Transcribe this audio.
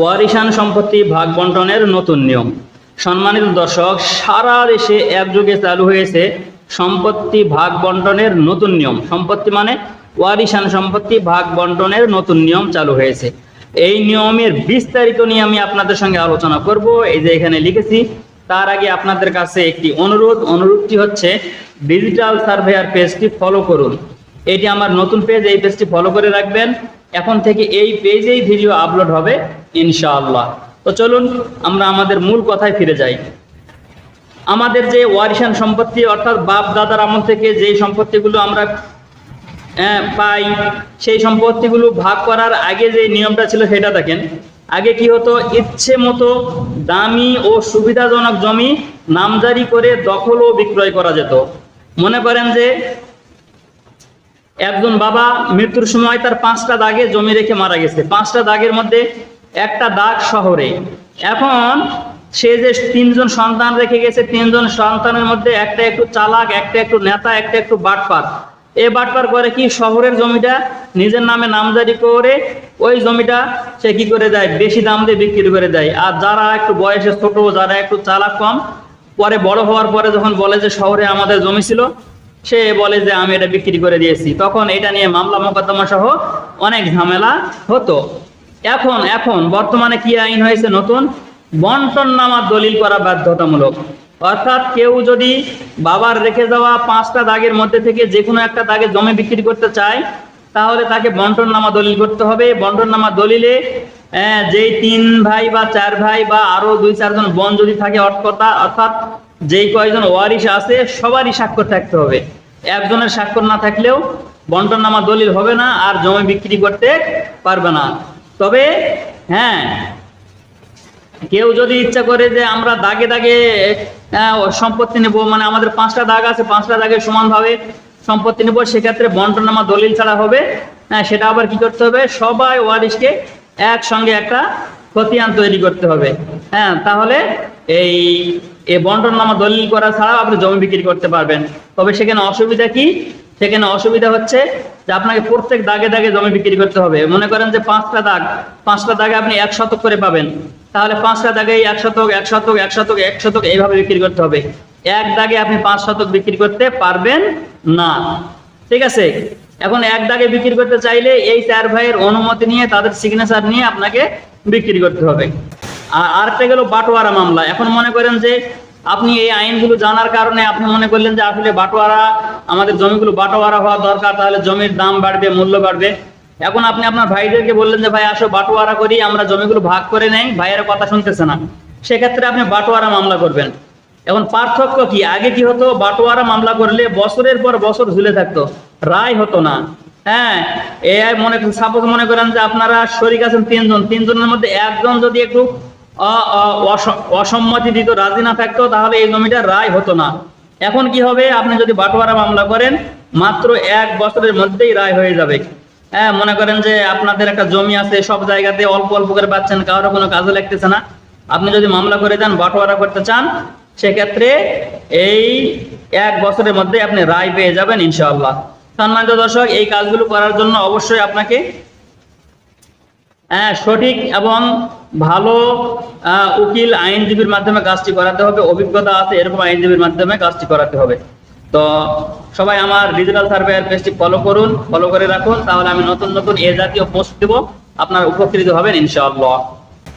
ওয়ারিশান সম্পত্তি ভাগ বন্টনের নতুন নিয়ম। সম্মানিত দর্শক, সারা দেশে একযোগে চালু হয়েছে সম্পত্তি ভাগ বন্টনের নতুন নিয়ম। সম্পত্তি মানে ওয়ারিশান সম্পত্তি ভাগ বন্টনের নতুন নিয়ম চালু হয়েছে। এই নিয়মের বিস্তারিত নিয়ে আমি আপনাদের সঙ্গে আলোচনা করব। এই যে এখানে লিখেছি, তার আগে আপনাদের কাছে একটি অনুরোধ। অনুরোধটি হচ্ছে ডিজিটাল সার্ভেয়ার পেজটি ফলো করুন। এটি আমার নতুন পেজ এই পেজটি ফলো করে রাখবেন। এখন থেকে এই পেজেই ভিডিও আপলোড হবে, ইনশাআল্লাহ। তো চলুন, আমরা আমাদের মূল কথায় ফিরে যাই। আমাদের যে ওয়ারিশান সম্পত্তি, অর্থাৎ বাপ দাদার আমল থেকে যেই সম্পত্তিগুলো আমরা পাই, সেই সম্পত্তিগুলো ভাগ করার আগে যে নিয়মটা ছিল সেটা দেখেন। আগে কি হতো? ইচ্ছে মতো দামি ও সুবিধাজনক জমি নামজারি করে দখল ও বিক্রয় করা যেত। মনে করেন যে একজন বাবা মৃত্যুর সময় তার পাঁচটা দাগে জমি রেখে মারা গেছে। পাঁচটা দাগের মধ্যে একটা দাগ শহরে। এখন সে যে তিনজন সন্তান রেখে গেছে, তিনজন সন্তানের মধ্যে একটা একটু চালাক, একটা একটু নেতা, একটা একটু বাটপার। এ বাটপার করে কি শহরের জমিটা নিজের নামে নামজারি করে ওই জমিটা সে কি করে দেয়? বেশি দাম দিয়ে বিক্রি করে দেয়। আর যারা একটু বয়সে ছোট, যারা একটু চালাক কম, পরে বড় হওয়ার পরে যখন বলে যে শহরে আমাদের জমি ছিল সে বলে যে, আমি এটা বিক্রি করে দিয়েছি। তখন এটা নিয়ে মামলা মোকদ্দমা সহ অনেক ঝামেলা হতো। এখন এখন বর্তমানে কি আইন হয়েছে নতুন? বন্টন নামার দলিল করা বাধ্যতামূলক। অর্থাৎ কেউ যদি বাবার রেখে যাওয়া পাঁচটা দাগের মধ্যে থেকে যে কোনো একটা দাগে জমি বিক্রি করতে চায়, তাহলে তাকে বন্টন নামা দলিল করতে হবে। বন্টন নামা দলিলে যেই তিন ভাই বা চার ভাই বা আরও দুই চারজন বোন যদি থাকে অটকতা অর্থাৎ যেই কয়জন ওয়ারিশ আছে, সবারই স্বাক্ষর থাকতে হবে। একজনের স্বাক্ষর না থাকলেও বন্টন নামা দলিল হবে না আর জমি বিক্রি করতে পারবে না। তবে হ্যাঁ কেউ যদি ইচ্ছা করে যে আমরা দাগে দাগে সম্পত্তি নেব মানে আমাদের পাঁচটা দাগ আছে, পাঁচটা দাগে সমানভাবে সম্পত্তি নেব, সেক্ষেত্রে বন্টনামা দলিল ছাড়া হবে। হ্যাঁ সেটা আবার কি করতে হবে? সবাই ওয়ারিশকে একসঙ্গে একটা খতিয়ান তৈরি করতে হবে। হ্যাঁ তাহলে এই এই বন্টনামা দলিল করা ছাড়াও আপনি জমি বিক্রি করতে পারবেন। তবে সেখানে অসুবিধা কি? সেখানে অসুবিধা হচ্ছে যে আপনাকে প্রত্যেক দাগে দাগে জমি বিক্রি করতে হবে। মনে করেন যে পাঁচটা দাগ, পাঁচটা দাগে আপনি এক শতক করে পাবেন। তাহলে পাঁচটা দাগে এক শতক এক শতক এক শতক এক শতক এইভাবে বিক্রি করতে হবে। এক দাগে আপনি পাঁচ শতক বিক্রি করতে পারবেন না। ঠিক আছে? এখন এক দাগে বিক্রি করতে চাইলে এই চার ভাইয়ের অনুমতি নিয়ে, তাদের সিগনেচার নিয়ে আপনাকে বিক্রি করতে হবে। আর আরেকটা গেল বাটোয়ারা মামলা। এখন মনে করেন যে আপনি এই আইনগুলো জানার কারণে আপনি মনে করলেন যে আসলে বাটোয়ারা, আমাদের জমিগুলো বাটোয়ারা হওয়া দরকার, তাহলে জমির দাম বাড়বে, মূল্য বাড়বে। এখন আপনি আপনার ভাইদেরকে বললেন যে, ভাই, আসো বাটোয়ারা করি, আমরা জমিগুলো ভাগ করে নেই, ভাইয়েরা কথা শুনতেছে না। সেক্ষেত্রে আপনি বাটোয়ারা মামলা করবেন। এখন পার্থক্য কি? আগে কি হতো, বাটোয়ারা মামলা করলে বছরের পর বছর ঝুলে থাকতো। রায় হতো না। হ্যাঁ এ মনে সাপোজ মনে করেন যে আপনারা শরিক আছেন তিনজন, তিনজনের মধ্যে একজন যদি একটু অসম্মতি দিত, রাজি না থাকতো, তাহলে এই জমিটা রায় হতো না। এখন কি হবে? আপনি যদি বাটোয়ারা মামলা করেন, মাত্র এক বছরের মধ্যেই রায় হয়ে যাবে। হ্যাঁ মনে করেন যে আপনাদের একটা জমি আছে, সব জায়গাতে অল্প অল্প করে পাচ্ছেন কারোর কোনো কাজে লাগতেছে না। আপনি যদি মামলা করে দেন বাটোয়ারা করতে চান, সেক্ষেত্রে এই এক বছরের মধ্যে আপনি রায় পেয়ে যাবেন, ইনশাআল্লাহ। সম্মানিত দর্শক, এই কাজগুলো করার জন্য অবশ্যই আপনাকে হ্যাঁ সঠিক এবং ভালো উকিল, আইনজীবীর মাধ্যমে কাজটি করাতে হবে, অভিজ্ঞতা আছে, এরকম আইনজীবীর মাধ্যমে কাজটি করাতে হবে। তো সবাই আমার ডিজিটাল সার্ভেয়ার পেজটি ফলো করুন ফলো করে রাখুন, তাহলে আমি নতুন নতুন এ জাতীয় পোস্ট দেব, আপনার উপকৃত হবেন, ইনশাআল্লাহ।